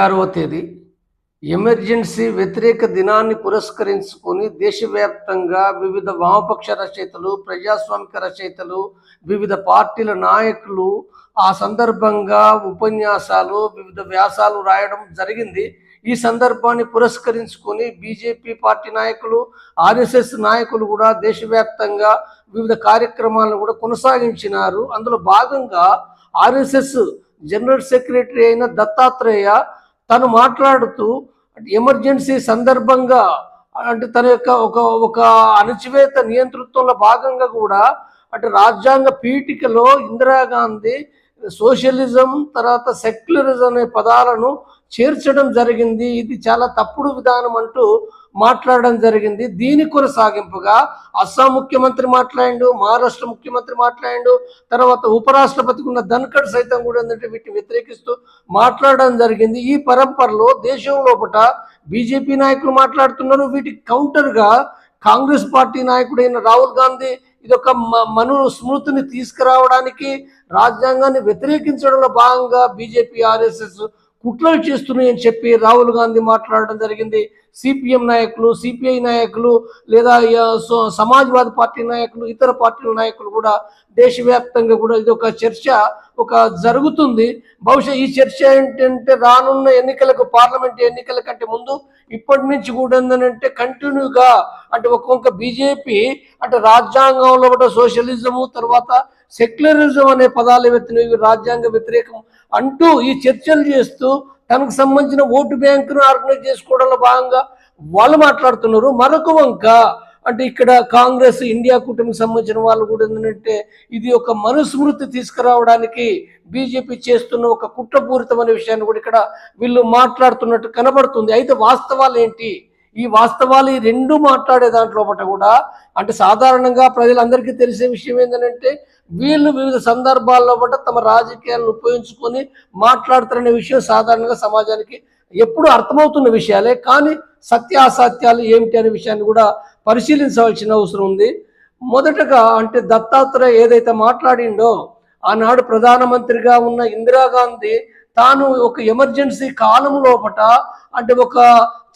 ఆరవ తేదీ ఎమర్జెన్సీ వ్యతిరేక దినాన్ని పురస్కరించుకొని దేశవ్యాప్తంగా వివిధ వామపక్ష రచయితలు ప్రజాస్వామిక రచయితలు వివిధ పార్టీల నాయకులు ఆ సందర్భంగా ఉపన్యాసాలు వివిధ వ్యాసాలు రాయడం జరిగింది. ఈ సందర్భాన్ని పురస్కరించుకొని బీజేపీ పార్టీ నాయకులు ఆర్ఎస్ఎస్ నాయకులు కూడా దేశవ్యాప్తంగా వివిధ కార్యక్రమాలను కూడా కొనసాగించినారు. అందులో భాగంగా ఆర్ఎస్ఎస్ జనరల్ సెక్రటరీ అయిన దత్తాత్రేయ తను మాట్లాడుతూ ఎమర్జెన్సీ సందర్భంగా అంటే తన యొక్క ఒక ఒక అణచివేత నియంతృత్వంలో భాగంగా కూడా అంటే రాజ్యాంగ పీఠికలో ఇందిరాగాంధీ సోషలిజం తర్వాత సెక్యులరిజం అనే పదాలను చేర్చడం జరిగింది. ఇది చాలా తప్పుడు విధానం అంటూ మాట్లాడడం జరిగింది. దీని కొనసాగింపుగా అస్సాం ముఖ్యమంత్రి మాట్లాడిండు మహారాష్ట్ర ముఖ్యమంత్రి మాట్లాడిండు తర్వాత ఉపరాష్ట్రపతికి ఉన్న ధన్కడ్ సైతం కూడా ఏంటంటే వీటిని వ్యతిరేకిస్తూ మాట్లాడడం జరిగింది. ఈ పరంపరలో దేశం లోపల బీజేపీ నాయకులు మాట్లాడుతున్నారు. వీటికి కౌంటర్గా కాంగ్రెస్ పార్టీ నాయకుడైన రాహుల్ గాంధీ ఇది ఒక మను స్మృతిని తీసుకురావడానికి రాజ్యాంగాన్ని వ్యతిరేకించడంలో భాగంగా బీజేపీ ఆర్ఎస్ఎస్ కుట్రలు చేస్తున్నాయని చెప్పి రాహుల్ గాంధీ మాట్లాడడం జరిగింది. సిపిఎం నాయకులు సిపిఐ నాయకులు లేదా సో- సమాజ్వాదీ పార్టీ నాయకులు ఇతర పార్టీల నాయకులు కూడా దేశవ్యాప్తంగా కూడా ఇది ఒక చర్చ ఒక జరుగుతుంది. బహుశా ఈ చర్చ ఏంటంటే రానున్న ఎన్నికలకు పార్లమెంట్ ఎన్నికల కంటే ముందు ఇప్పటి నుంచి కూడా ఏంటంటే కంటిన్యూగా అంటే ఒక్కొక్క బీజేపీ అంటే రాజ్యాంగంలో కూడా సోషలిజము తర్వాత సెక్యులరిజం అనే పదాలు ఎత్తిన రాజ్యాంగ వ్యతిరేకం అంటూ ఈ చర్చలు చేస్తూ తనకు సంబంధించిన ఓటు బ్యాంకును ఆర్గనైజ్ చేసుకోవడంలో భాగంగా వాళ్ళు మాట్లాడుతున్నారు. మరొక వంక అంటే ఇక్కడ కాంగ్రెస్ ఇండియా కూటమికి సంబంధించిన వాళ్ళు కూడా ఏంటంటే ఇది ఒక మనుస్మృతి తీసుకురావడానికి బీజేపీ చేస్తున్న ఒక కుట్రపూరితమైన విషయాన్ని కూడా ఇక్కడ వీళ్ళు మాట్లాడుతున్నట్టు కనబడుతుంది. అయితే వాస్తవాలు ఏంటి? ఈ వాస్తవాలు ఈ రెండు మాట్లాడే దాంట్లో ఒకటి కూడా అంటే సాధారణంగా ప్రజలందరికీ తెలిసే విషయం ఏంటంటే వీళ్ళు వివిధ సందర్భాల్లో పట తమ రాజకీయాలను ఉపయోగించుకొని మాట్లాడుతారనే విషయం సాధారణంగా సమాజానికి ఎప్పుడు అర్థమవుతున్న విషయాలే. కానీ సత్యాసత్యాలు ఏమిటి అనే విషయాన్ని కూడా పరిశీలించవలసిన అవసరం ఉంది. మొదటగా అంటే దత్తాత్రేయ ఏదైతే మాట్లాడిండో ఆనాడు ప్రధానమంత్రిగా ఉన్న ఇందిరాగాంధీ తాను ఒక ఎమర్జెన్సీ కాలం లోపట అంటే ఒక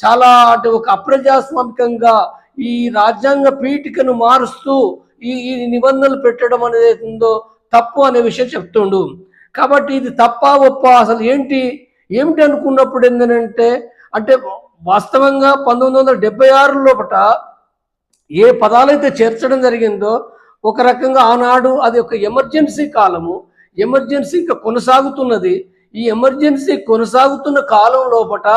చాలా అంటే ఒక అప్రజాస్వామికంగా ఈ రాజ్యాంగ పీఠికను మారుస్తూ ఈ ఈ నిబంధనలు పెట్టడం అనేది ఉందో తప్పు అనే విషయం చెప్తుండు. కాబట్టి ఇది తప్ప ఒప్ప? అసలు ఏంటి? ఏమిటి అనుకున్నప్పుడు ఏంటంటే అంటే వాస్తవంగా పంతొమ్మిది వందల డెబ్బై ఆరు లోపల ఏ పదాలైతే చేర్చడం జరిగిందో ఒక రకంగా ఆనాడు అది ఒక ఎమర్జెన్సీ కాలము. ఎమర్జెన్సీ ఇంకా కొనసాగుతున్నది. ఈ ఎమర్జెన్సీ కొనసాగుతున్న కాలం లోపట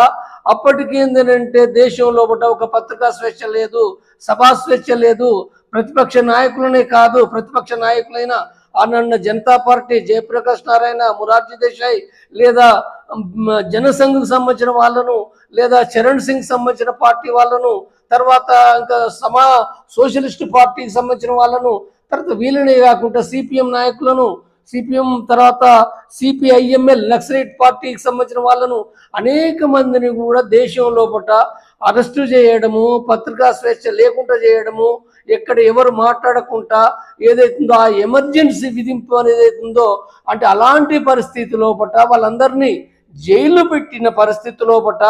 అప్పటికి ఏంటంటే దేశం లోపట ఒక పత్రికా స్వేచ్ఛ లేదు సభా స్వేచ్ఛ లేదు. ప్రతిపక్ష నాయకులనే కాదు ప్రతిపక్ష నాయకులైన అన్న జనతా పార్టీ జయప్రకాష్ నారాయణ మురార్జీ దేశాయ్ లేదా మ్, జనసంఘ్కి సంబంధించిన వాళ్ళను లేదా చరణ్ సింగ్ సంబంధించిన పార్టీ వాళ్ళను తర్వాత ఇంకా సమా సోషలిస్ట్ పార్టీకి సంబంధించిన వాళ్ళను తర్వాత వీళ్ళనే కాకుండా సిపిఎం నాయకులను సిపిఎం తర్వాత సిపిఐఎంఎల్ నక్సలైట్ పార్టీకి సంబంధించిన వాళ్ళను అనేక మందిని కూడా దేశం లోపట అరెస్టు చేయడము పత్రికా స్వేచ్ఛ లేకుండా చేయడము ఎక్కడ ఎవరు మాట్లాడకుండా ఏదైతుందో ఆ ఎమర్జెన్సీ విధింపు అనేది ఉందో అంటే అలాంటి పరిస్థితి లోపట వాళ్ళందరినీ జైలు పెట్టిన పరిస్థితి లోపట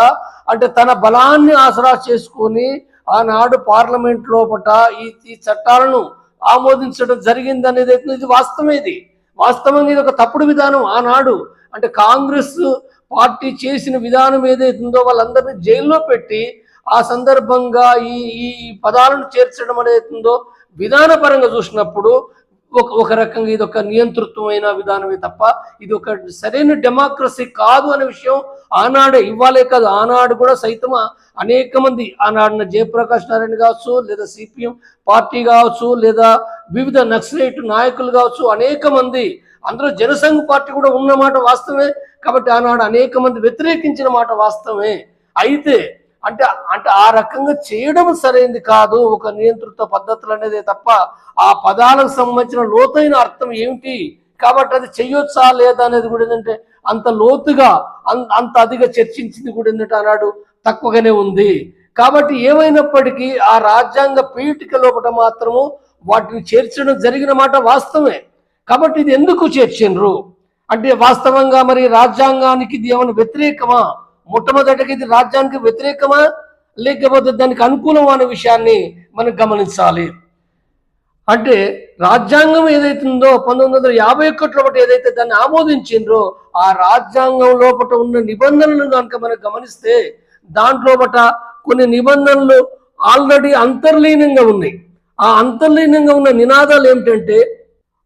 అంటే తన బలాన్ని ఆసరా చేసుకొని ఆనాడు పార్లమెంట్ లోపట ఈ ఈ చట్టాలను ఆమోదించడం జరిగింది అనేది అయితే ఇది వాస్తవం ఇది. వాస్తవంగా ఇది ఒక తప్పుడు విధానం. ఆనాడు అంటే కాంగ్రెస్ పార్టీ చేసిన విధానం ఏదైతే ఉందో వాళ్ళందరినీ జైల్లో పెట్టి ఆ సందర్భంగా ఈ ఈ పదాలను చేర్చడం అనేది ఉందో విధానపరంగా చూసినప్పుడు ఒక ఒక రకంగా ఇది ఒక నియంతృత్వమైన విధానమే తప్ప ఇది ఒక సరైన డెమోక్రసీ కాదు అనే విషయం ఆనాడే ఇవ్వాలే కాదు. ఆనాడు కూడా సైతం అనేక మంది ఆనాడున్న జయప్రకాష్ నారాయణ కావచ్చు లేదా సిపిఎం పార్టీ కావచ్చు లేదా వివిధ నక్సలైట్ నాయకులు కావచ్చు అనేక మంది అందరూ జనసంఘ్ పార్టీ కూడా ఉన్నమాట వాస్తవమే. కాబట్టి ఆనాడు అనేక మంది వ్యతిరేకించిన మాట వాస్తవమే. అయితే అంటే అంటే ఆ రకంగా చేయడం సరైనది కాదు. ఒక నియంత్రిత పద్ధతులు అనేది తప్ప ఆ పదాలకు సంబంధించిన లోతైన అర్థం ఏమిటి? కాబట్టి అది చెయ్యొచ్చా లేదా అనేది కూడా ఏంటంటే అంత లోతుగా అంత అదిగా చర్చించింది కూడా ఏంటంటే ఆనాడు తక్కువగానే ఉంది. కాబట్టి ఏమైనప్పటికీ ఆ రాజ్యాంగ పీఠిక లోపల మాత్రము వాటిని చేర్చడం జరిగిన మాట వాస్తవమే. కాబట్టి ఇది ఎందుకు చేర్చిండ్రు అంటే వాస్తవంగా మరి రాజ్యాంగానికి ఇది ఏమైనా వ్యతిరేకమా? మొట్టమొదటిగా ఇది రాజ్యానికి వ్యతిరేకమా? లేకపోతే దానికి అనుకూలం అనే విషయాన్ని మనం గమనించాలి. అంటే రాజ్యాంగం ఏదైతుందో పంతొమ్మిది వందల యాభై ఒకటి ఏదైతే దాన్ని ఆమోదించిండ్రో ఆ రాజ్యాంగం లోపల ఉన్న నిబంధనలను కనుక మనం గమనిస్తే దాంట్లోపట కొన్ని నిబంధనలు ఆల్రెడీ అంతర్లీనంగా ఉన్నాయి. ఆ అంతర్లీనంగా ఉన్న నినాదాలు ఏమిటంటే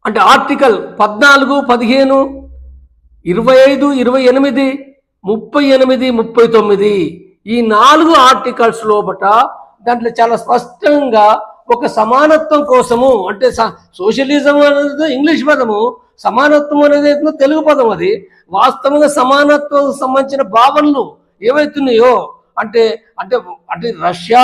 అంటే ఆర్టికల్ పద్నాలుగు పదిహేను ఇరవై ఐదు ఇరవై ఎనిమిది ముప్పై ఎనిమిది ముప్పై తొమ్మిది ఈ నాలుగు ఆర్టికల్స్ లోపట దాంట్లో చాలా స్పష్టంగా ఒక సమానత్వం కోసము అంటే స- సోషలిజం అనేది ఇంగ్లీష్ పదము సమానత్వం అనేది అయితే తెలుగు పదం అది. వాస్తవంగా సమానత్వం సంబంధించిన భావనలు ఏవైతున్నాయో అంటే అంటే అంటే రష్యా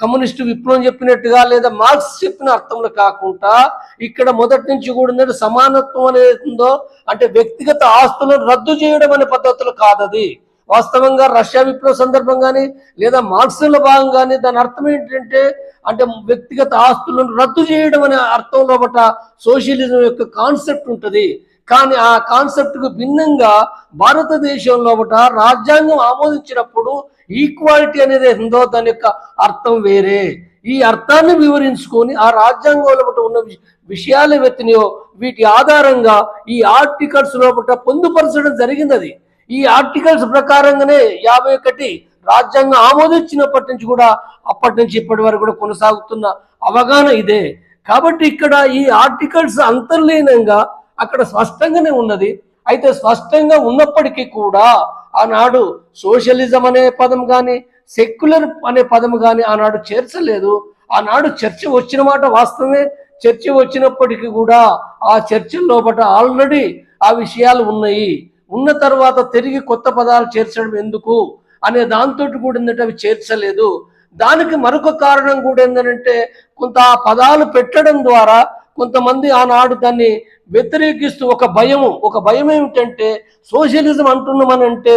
కమ్యూనిస్టు విప్లవం చెప్పినట్టుగా లేదా మార్క్స్ చెప్పిన అర్థంలో కాకుండా ఇక్కడ మొదటి నుంచి కూడా సమానత్వం అనేది ఉందో అంటే వ్యక్తిగత ఆస్తులను రద్దు చేయడం అనే పద్ధతులు కాదది వాస్తవంగా రష్యా విప్లవ సందర్భంగాని లేదా మార్క్స్ల భాగం కానీ దాని అర్థం ఏంటంటే అంటే వ్యక్తిగత ఆస్తులను రద్దు చేయడం అనే అర్థం లోపట సోషలిజం యొక్క కాన్సెప్ట్ ఉంటుంది. కానీ ఆ కాన్సెప్ట్కు భిన్నంగా భారతదేశం లోపట రాజ్యాంగం ఆమోదించినప్పుడు ఈక్వాలిటీ అనేది ఉందో దాని యొక్క అర్థం వేరే. ఈ అర్థాన్ని వివరించుకొని ఆ రాజ్యాంగం లోపల ఉన్న వి- విషయాలు వెతినియో వీటి ఆధారంగా ఈ ఆర్టికల్స్ లోపల పొందుపరచడం జరిగింది అది ఈ ఆర్టికల్స్ ప్రకారంగానే యాభై ఒకటి రాజ్యాంగం ఆమోదించినప్పటి నుంచి కూడా అప్పటి నుంచి ఇప్పటి వరకు కూడా కొనసాగుతున్న అవగాహన ఇదే. కాబట్టి ఇక్కడ ఈ ఆర్టికల్స్ అంతర్లీనంగా అక్కడ స్పష్టంగానే ఉన్నది. అయితే స్పష్టంగా ఉన్నప్పటికీ కూడా ఆనాడు సోషలిజం అనే పదం కానీ సెక్యులర్ అనే పదం కానీ ఆనాడు చేర్చలేదు. ఆనాడు చర్చ వచ్చిన మాట వాస్తవమే. చర్చ వచ్చినప్పటికీ కూడా ఆ చర్చ లోపల ఆల్రెడీ ఆ విషయాలు ఉన్నాయి. ఉన్న తర్వాత తిరిగి కొత్త పదాలు చేర్చడం ఎందుకు? అనే దాంతో కూడా ఏంటంటే అవి చేర్చలేదు. దానికి మరొక కారణం కూడా ఏంటంటే కొంత ఆ పదాలు పెట్టడం ద్వారా కొంతమంది ఆనాడు దాన్ని వ్యతిరేకిస్తూ ఒక భయము. ఒక భయం ఏమిటంటే సోషలిజం అంటున్నామనంటే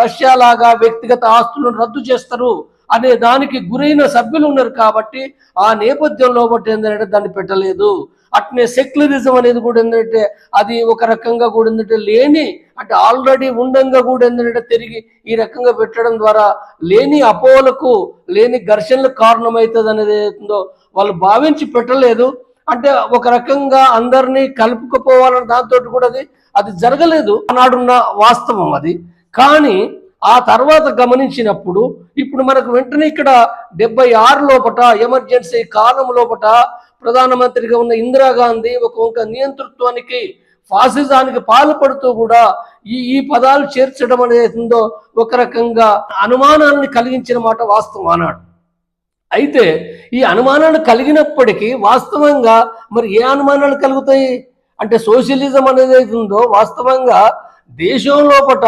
రష్యా లాగా వ్యక్తిగత ఆస్తులను రద్దు చేస్తారు అనే దానికి గురైన సభ్యులు ఉన్నారు కాబట్టి ఆ నేపథ్యంలో బట్టి ఏంటంటే దాన్ని పెట్టలేదు. అట్నే సెక్యులరిజం అనేది కూడా ఏంటంటే అది ఒక రకంగా కూడా ఏంటంటే లేని అంటే ఆల్రెడీ ఉండంగా కూడా ఏంటంటే తిరిగి ఈ రకంగా పెట్టడం ద్వారా లేని అపోలకు లేని ఘర్షణలకు కారణమవుతుంది అనేది ఏదో వాళ్ళు భావించి పెట్టలేదు. అంటే ఒక రకంగా అందరినీ కలుపుకుపోవాలని దాంతో కూడా అది అది జరగలేదు. ఆనాడున్న వాస్తవం అది. కానీ ఆ తర్వాత గమనించినప్పుడు ఇప్పుడు మనకు వెంటనే ఇక్కడ డెబ్బై ఆరు లోపట ఎమర్జెన్సీ కాలం లోపట ప్రధానమంత్రిగా ఉన్న ఇందిరాగాంధీ ఒక ఒక నియంతృత్వానికి ఫాసిజానికి పాల్పడుతూ కూడా ఈ ఈ పదాలు చేర్చడం అనేది ఉందో ఒక రకంగా అనుమానాన్ని కలిగించిన మాట వాస్తవం అన్నాడు అయితే ఈ అనుమానాలు కలిగినప్పటికీ వాస్తవంగా మరి ఏ అనుమానాలు కలుగుతాయి? అంటే సోషలిజం అనేది ఉందో వాస్తవంగా దేశం లోపల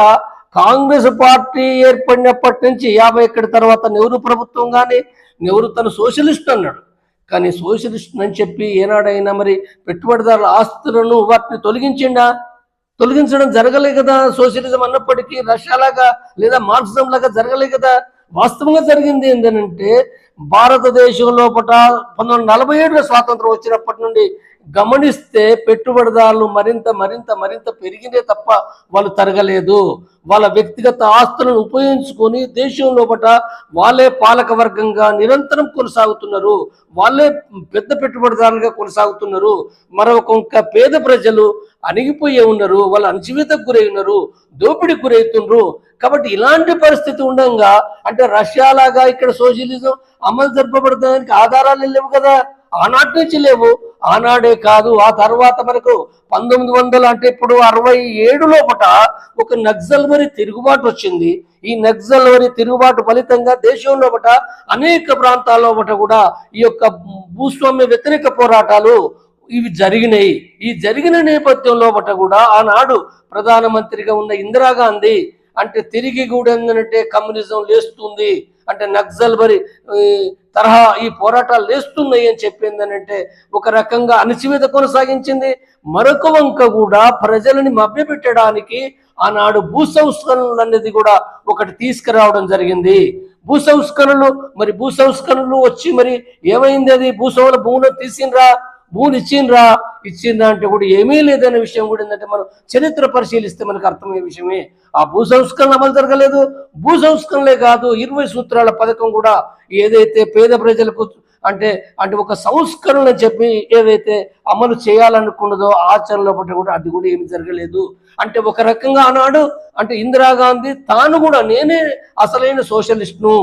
కాంగ్రెస్ పార్టీ ఏర్పడినప్పటి నుంచి యాభై ఎక్కడి తర్వాత నెహ్రూ ప్రభుత్వం కానీ నెహ్రూ తను సోషలిస్ట్ అన్నాడు. కానీ సోషలిస్ట్ అని చెప్పి ఏనాడైనా మరి పెట్టుబడిదారుల ఆస్తులను వాటిని తొలగించిండా? తొలగించడం జరగలే కదా సోషలిజం అన్నప్పటికీ రష్యా లాగా లేదా మార్క్సిజం లాగా జరగలే కదా? వాస్తవంగా జరిగింది ఏంటంటే భారతదేశం లోపల పంతొమ్మిది వందల నలభై ఏడులో స్వాతంత్రం వచ్చినప్పటి నుండి గమనిస్తే పెట్టుబడిదారులు మరింత మరింత మరింత పెరిగినే తప్ప వాళ్ళు తరగలేదు. వాళ్ళ వ్యక్తిగత ఆస్తులను ఉపయోగించుకొని దేశం లోపల వాళ్ళే పాలక వర్గంగా నిరంతరం కొనసాగుతున్నారు. వాళ్ళే పెద్ద పెట్టుబడిదారులుగా కొనసాగుతున్నారు. మరొక ఇంకా పేద ప్రజలు అణిగిపోయే ఉన్నారు. వాళ్ళు అణచివేతకు గురై ఉన్నారు దోపిడీకి గురవుతున్నారు కాబట్టి ఇలాంటి పరిస్థితి ఉండగా అంటే రష్యా లాగా ఇక్కడ సోషలిజం అమలు జరపబడడానికి ఆధారాలు లేవు కదా. ఆనాటి నుంచి లేవు. ఆనాడే కాదు ఆ తర్వాత మనకు పంతొమ్మిది వందలు అంటే ఇప్పుడు అరవై ఏడు లోపట ఒక నక్సల్వరి తిరుగుబాటు వచ్చింది. ఈ నక్సల్వరి తిరుగుబాటు ఫలితంగా దేశం లోపట అనేక ప్రాంతాల్లో కూడా ఈ యొక్క భూస్వామ్య వ్యతిరేక పోరాటాలు ఇవి జరిగినాయి. ఈ జరిగిన నేపథ్యం లోపట కూడా ఆనాడు ప్రధానమంత్రిగా ఉన్న ఇందిరాగాంధీ అంటే తిరిగి కూడా ఏంటంటే కమ్యూనిజం లేస్తుంది. అంటే నక్సల్బరి వరి తరహా ఈ పోరాటాలు లేస్తున్నాయి అని చెప్పిందనంటే ఒక రకంగా అణచివేత కొనసాగించింది. మరొక వంక కూడా ప్రజలని మభ్యపెట్టడానికి ఆనాడు భూ సంస్కరణలు అనేది కూడా ఒకటి తీసుకురావడం జరిగింది. భూ సంస్కరణలు మరి భూ సంస్కరణలు వచ్చి మరి ఏమైంది అది? భూస్వాముల భూములను తీసిండ్రా భూమి ఇచ్చిండ్రా ఇచ్చిండ్రా అంటే కూడా ఏమీ లేదనే విషయం కూడా ఏంటంటే మనం చరిత్ర పరిశీలిస్తే మనకు అర్థమయ్యే విషయమే. ఆ భూ సంస్కరణ అమలు జరగలేదు. భూ సంస్కరణలే కాదు ఇరవై సూత్రాల పథకం కూడా ఏదైతే పేద ప్రజలకు అంటే అంటే ఒక సంస్కరణ చెప్పి ఏదైతే అమలు చేయాలనుకున్నదో ఆచరణలో పట్ల కూడా అది కూడా ఏమి జరగలేదు. అంటే ఒక రకంగా ఆనాడు అంటే ఇందిరాగాంధీ తాను కూడా నేనే అసలైన సోషలిస్ట్ను.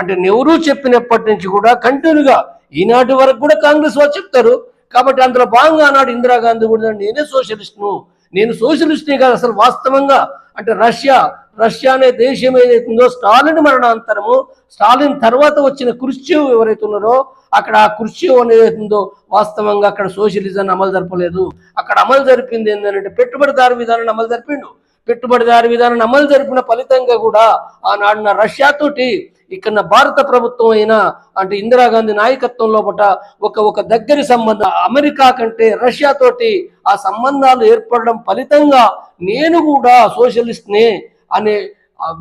అంటే నెహ్రూ చెప్పినప్పటి నుంచి కూడా కంటిన్యూగా ఈనాటి వరకు కూడా కాంగ్రెస్ వాళ్ళు చెప్తారు కాబట్టి అందులో భాగంగా ఆనాడు ఇందిరాగాంధీ కూడా నేనే సోషలిస్ట్ను. నేను సోషలిస్ట్నే కాదు అసలు వాస్తవంగా అంటే రష్యా రష్యా అనే దేశం ఏదైతుందో స్టాలిన్ మరణాంతరము స్టాలిన్ తర్వాత వచ్చిన కుర్చేవ్ ఎవరైతే ఉన్నారో అక్కడ ఆ కుర్చేవ్ అనేది ఉందో వాస్తవంగా అక్కడ సోషలిజాన్ని అమలు జరపలేదు. అక్కడ అమలు జరిపింది ఏంటంటే పెట్టుబడిదారు విధానాన్ని అమలు జరిపిండు. పెట్టుబడిదారు విధానాన్ని అమలు జరిపిన ఫలితంగా కూడా ఆనాడున్న రష్యాతోటి ఇక్కడ భారత ప్రభుత్వం అయినా అంటే ఇందిరాగాంధీ నాయకత్వం లోపల ఒక ఒక దగ్గరి సంబంధం అమెరికా కంటే రష్యా తోటి ఆ సంబంధాలు ఏర్పడడం ఫలితంగా నేను కూడా సోషలిస్ట్నే అనే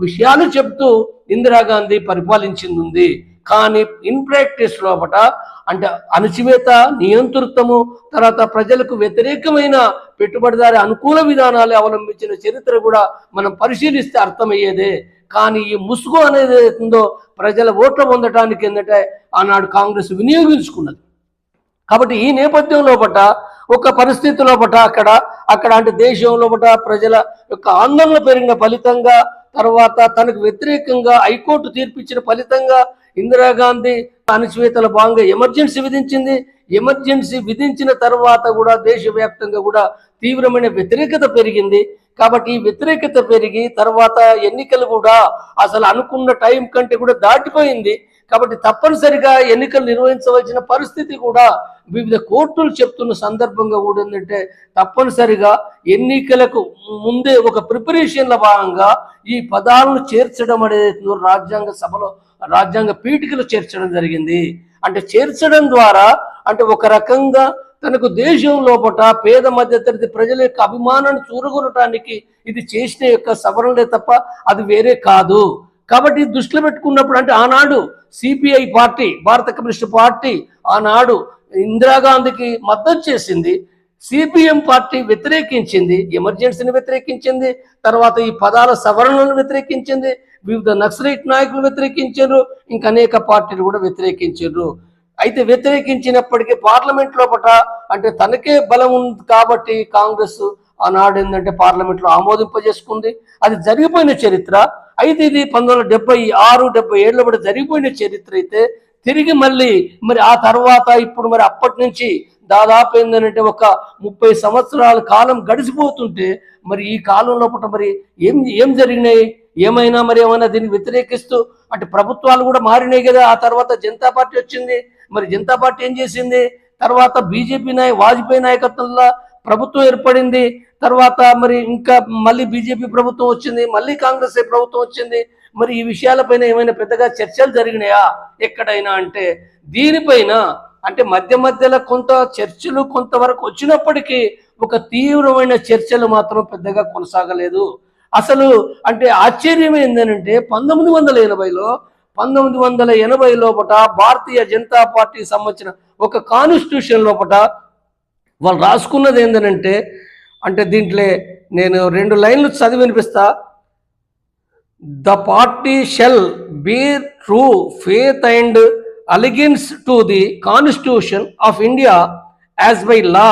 విషయాలు చెప్తూ ఇందిరాగాంధీ పరిపాలించింది ఉంది కానీ ఇన్ ప్రాక్టీస్ లోపట అంటే అణచివేత నియంతృత్వము తర్వాత ప్రజలకు వ్యతిరేకమైన పెట్టుబడిదారి అనుకూల విధానాలు అవలంబించిన చరిత్ర కూడా మనం పరిశీలిస్తే అర్థమయ్యేదే. కానీ ఈ ముసుగు అనేది ఉందో ప్రజల ఓట్లు పొందటానికి ఏంటంటే ఆనాడు కాంగ్రెస్ వినియోగించుకున్నది. కాబట్టి ఈ నేపథ్యం లోపట ఒక పరిస్థితి లోపట అక్కడ అక్కడ అంటే దేశం లోపట ప్రజల యొక్క ఆందోళన పెరిగిన ఫలితంగా తర్వాత తనకు వ్యతిరేకంగా హైకోర్టు తీర్పిచ్చిన ఫలితంగా ఇందిరాగాంధీ అణచివేతల భాగంగా ఎమర్జెన్సీ విధించింది. ఎమర్జెన్సీ విధించిన తర్వాత కూడా దేశవ్యాప్తంగా కూడా తీవ్రమైన వ్యతిరేకత పెరిగింది. కాబట్టి ఈ వ్యతిరేకత పెరిగి తర్వాత ఎన్నికలు కూడా అసలు అనుకున్న టైం కంటే కూడా దాటిపోయింది. కాబట్టి తప్పనిసరిగా ఎన్నికలు నిర్వహించవలసిన పరిస్థితి కూడా వివిధ కోర్టులు చెప్తున్న సందర్భంగా కూడా ఏంటంటే తప్పనిసరిగా ఎన్నికలకు ముందే ఒక ప్రిపరేషన్ల భాగంగా ఈ పదాలను చేర్చడం అనేది రాజ్యాంగ సభలో రాజ్యాంగ పీఠికలు చేర్చడం జరిగింది. అంటే చేర్చడం ద్వారా అంటే ఒక రకంగా తనకు దేశం లోపట పేద మధ్యతరగతి ప్రజల యొక్క అభిమానాన్ని చూరగొనటానికి ఇది చేసిన యొక్క సవరణలే తప్ప అది వేరే కాదు. కాబట్టి దృష్టిలో పెట్టుకున్నప్పుడు అంటే ఆనాడు సిపిఐ పార్టీ భారత కమ్యూనిస్ట్ పార్టీ ఆనాడు ఇందిరాగాంధీకి మద్దతు చేసింది సిపిఎం పార్టీ వ్యతిరేకించింది ఎమర్జెన్సీని వ్యతిరేకించింది తర్వాత ఈ పదాల సవరణలను వ్యతిరేకించింది వివిధ నక్సలైట్ నాయకులు వ్యతిరేకించారు ఇంకా అనేక పార్టీలు కూడా వ్యతిరేకించారు. అయితే వ్యతిరేకించినప్పటికీ పార్లమెంట్ లోపట అంటే తనకే బలం ఉంది కాబట్టి కాంగ్రెస్ ఆనాడు ఏంటంటే పార్లమెంట్లో ఆమోదింపజేసుకుంది. అది జరిగిపోయిన చరిత్ర. అయితే ఇది పంతొమ్మిది వందల డెబ్బై ఆరు డెబ్బై ఏళ్ళ కూడా జరిగిపోయిన చరిత్ర అయితే తిరిగి మళ్ళీ మరి ఆ తర్వాత ఇప్పుడు మరి అప్పటి నుంచి దాదాపు ఏంటంటే ఒక ముప్పై సంవత్సరాల కాలం గడిచిపోతుంటే మరి ఈ కాలం లోపల మరి ఏం ఏం జరిగినాయి? ఏమైనా మరి ఏమైనా దీన్ని వ్యతిరేకిస్తూ అంటే ప్రభుత్వాలు కూడా మారినాయి కదా. ఆ తర్వాత జనతా పార్టీ వచ్చింది. మరి జనతా పార్టీ ఏం చేసింది? తర్వాత బీజేపీ నాయ వాజ్పేయి నాయకత్వంలో ప్రభుత్వం ఏర్పడింది. తర్వాత మరి ఇంకా మళ్ళీ బీజేపీ ప్రభుత్వం వచ్చింది. మళ్ళీ కాంగ్రెస్ ప్రభుత్వం వచ్చింది. మరి ఈ విషయాలపైన ఏమైనా పెద్దగా చర్చలు జరిగినాయా? ఎక్కడైనా అంటే దీనిపైన అంటే మధ్య మధ్యలో కొంత చర్చలు కొంతవరకు వచ్చినప్పటికీ ఒక తీవ్రమైన చర్చలు మాత్రం పెద్దగా కొనసాగలేదు. అసలు అంటే ఆశ్చర్యం ఏంటంటే పంతొమ్మిది వందల ఎనభైలో పంతొమ్మిది వందల ఎనభై లోపట భారతీయ జనతా పార్టీకి సంబంధించిన ఒక కాన్స్టిట్యూషన్ లోపట వాళ్ళు రాసుకున్నది ఏంటంటే అంటే దీంట్లో నేను రెండు లైన్లు చదివి వినిపిస్తా. The party shall be true faith and allegiance to the constitution of India as by law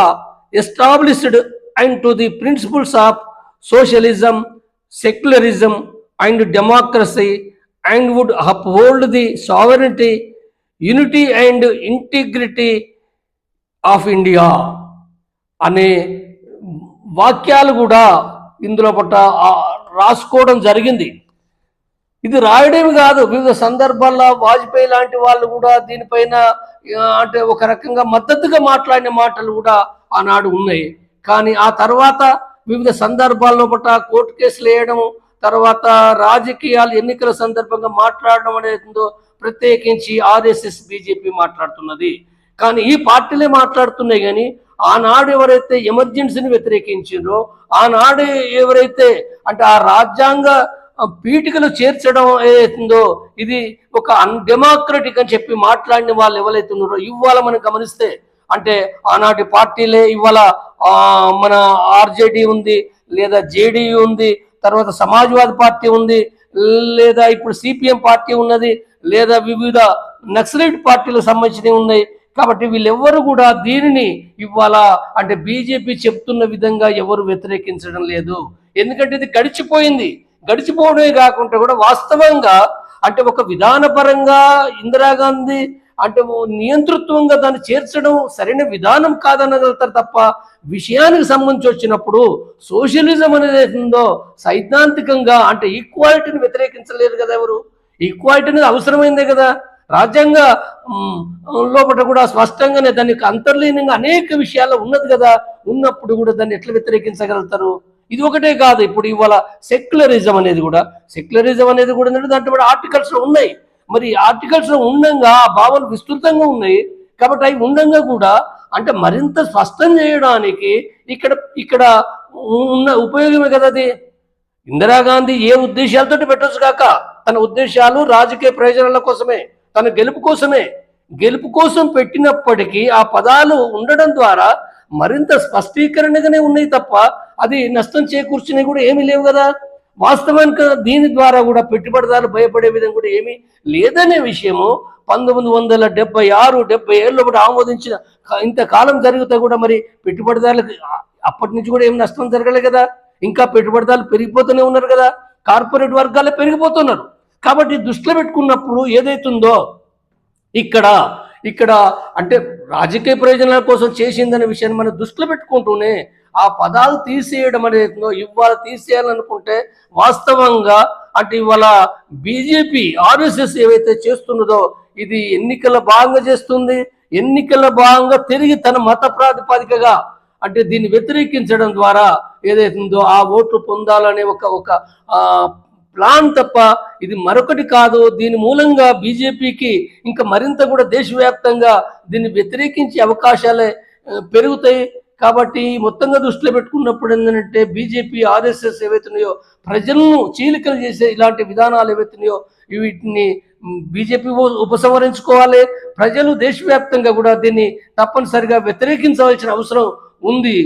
established and to the principles of socialism secularism and democracy and would uphold the sovereignty unity and integrity of India అనే వాక్యాలు కూడా ఇందులో పట్ట రాసుకోవడం జరిగింది. ఇది రాయడమే కాదు వివిధ సందర్భాల్లో వాజ్పేయి లాంటి వాళ్ళు కూడా దీనిపైన అంటే ఒక రకంగా మద్దతుగా మాట్లాడిన మాటలు కూడా ఆనాడు ఉన్నాయి. కానీ ఆ తర్వాత వివిధ సందర్భాల్లో పట్ట కోర్టు కేసులు వేయడం తర్వాత రాజకీయాలు ఎన్నికల సందర్భంగా మాట్లాడడం అనేది ప్రత్యేకించి ఆర్ఎస్ఎస్ బీజేపీ మాట్లాడుతున్నది. కానీ ఈ పార్టీలే మాట్లాడుతున్నాయి కానీ ఆనాడు ఎవరైతే ఎమర్జెన్సీని వ్యతిరేకించారో ఆనాడు ఎవరైతే అంటే ఆ రాజ్యాంగ పీఠికలు చేర్చడం ఏదైతుందో ఇది ఒక అన్డెమోక్రటిక్ అని చెప్పి మాట్లాడిన వాళ్ళు ఎవరైతే ఉన్నారో ఇవాళ మనం గమనిస్తే అంటే ఆనాటి పార్టీలే ఇవాళ మన ఆర్జేడీ ఉంది లేదా జేడీయూ ఉంది తర్వాత సమాజ్వాదీ పార్టీ ఉంది లేదా ఇప్పుడు సిపిఎం పార్టీ ఉన్నది లేదా వివిధ నక్సలైట్ పార్టీలకు సంబంధించినవి ఉన్నాయి. కాబట్టి వీళ్ళెవ్వరు కూడా దీనిని ఇవాళ అంటే బీజేపీ చెప్తున్న విధంగా ఎవరు వ్యతిరేకించడం లేదు. ఎందుకంటే ఇది గడిచిపోయింది. గడిచిపోవడమే కాకుండా కూడా వాస్తవంగా అంటే ఒక విధానపరంగా ఇందిరాగాంధీ అంటే నియంతృత్వంగా దాన్ని చేర్చడం సరైన విధానం కాదనగలుగుతారు తప్ప విషయానికి సంబంధించి వచ్చినప్పుడు సోషలిజం అనేది ఉందో సైద్ధాంతికంగా అంటే ఈక్వాలిటీని వ్యతిరేకించలేరు కదా ఎవరు? ఈక్వాలిటీ అనేది అవసరమైందే కదా. రాజ్యాంగ లోపల కూడా స్పష్టంగానే దానికి అంతర్లీనంగా అనేక విషయాలు ఉన్నది కదా. ఉన్నప్పుడు కూడా దాన్ని ఎట్లా వ్యతిరేకించగలుగుతారు? ఇది ఒకటే కాదు. ఇప్పుడు ఇవాళ సెక్యులరిజం అనేది కూడా సెక్యులరిజం అనేది కూడా దాంట్లో కూడా ఆర్టికల్స్లో ఉన్నాయి. మరి ఆర్టికల్స్ ఉండంగా ఆ భావనలు విస్తృతంగా ఉన్నాయి. కాబట్టి అవి ఉండంగా కూడా అంటే మరింత స్పష్టం చేయడానికి ఇక్కడ ఇక్కడ ఉన్న ఉపయోగమే కదా అది. ఇందిరాగాంధీ ఏ ఉద్దేశాలతో పెట్టచ్చు కాక తన ఉద్దేశాలు రాజకీయ ప్రయోజనాల కోసమే తన గెలుపు కోసమే. గెలుపు కోసం పెట్టినప్పటికీ ఆ పదాలు ఉండడం ద్వారా మరింత స్పష్టీకరణగానే ఉన్నాయి తప్ప అది నష్టం చేకూర్చినవి కూడా ఏమీ లేవు కదా. వాస్తవానికి దీని ద్వారా కూడా పెట్టుబడిదారులు భయపడే విధంగా కూడా ఏమీ లేదనే విషయము పంతొమ్మిది వందల డెబ్బై ఆరు డెబ్బై ఏళ్ళు కూడా ఆమోదించిన ఇంతకాలం జరిగితే కూడా మరి పెట్టుబడిదారులకు అప్పటి నుంచి కూడా ఏం నష్టం జరగలే కదా. ఇంకా పెట్టుబడిదారులు పెరిగిపోతూనే ఉన్నారు కదా. కార్పొరేట్ వర్గాలే పెరిగిపోతున్నారు. కాబట్టి దృష్టిలో పెట్టుకున్నప్పుడు ఏదైతుందో ఇక్కడ ఇక్కడ అంటే రాజకీయ ప్రయోజనాల కోసం చేసిందనే విషయాన్ని మనం దృష్టిలో పెట్టుకుంటూనే ఆ పదాలు తీసేయడం అనేది ఇవాళ తీసేయాలనుకుంటే వాస్తవంగా అంటే ఇవాళ బీజేపీ ఆర్ఎస్ఎస్ ఏవైతే చేస్తున్నదో ఇది ఎన్నికల భాగంగా చేస్తుంది. ఎన్నికల భాగంగా తిరిగి తన మత ప్రాతిపదికగా అంటే దీన్ని వ్యతిరేకించడం ద్వారా ఏదైతుందో ఆ ఓట్లు పొందాలనే ఒక ఒక ప్లాన్ తప్ప ఇది మరొకటి కాదు. దీని మూలంగా బీజేపీకి ఇంకా మరింత కూడా దేశవ్యాప్తంగా దీన్ని వ్యతిరేకించే అవకాశాలే పెరుగుతాయి. కాబట్టి మొత్తంగా దృష్టిలో పెట్టుకున్నప్పుడు ఏంటంటే బీజేపీ ఆర్ఎస్ఎస్ ఏవైతున్నాయో ప్రజలను చీలికలు చేసే ఇలాంటి విధానాలు ఏవైతున్నాయో వీటిని బీజేపీ ఉపసంహరించుకోవాలి. ప్రజలు దేశవ్యాప్తంగా కూడా దీన్ని తప్పనిసరిగా వ్యతిరేకించవలసిన అవసరం ఉంది.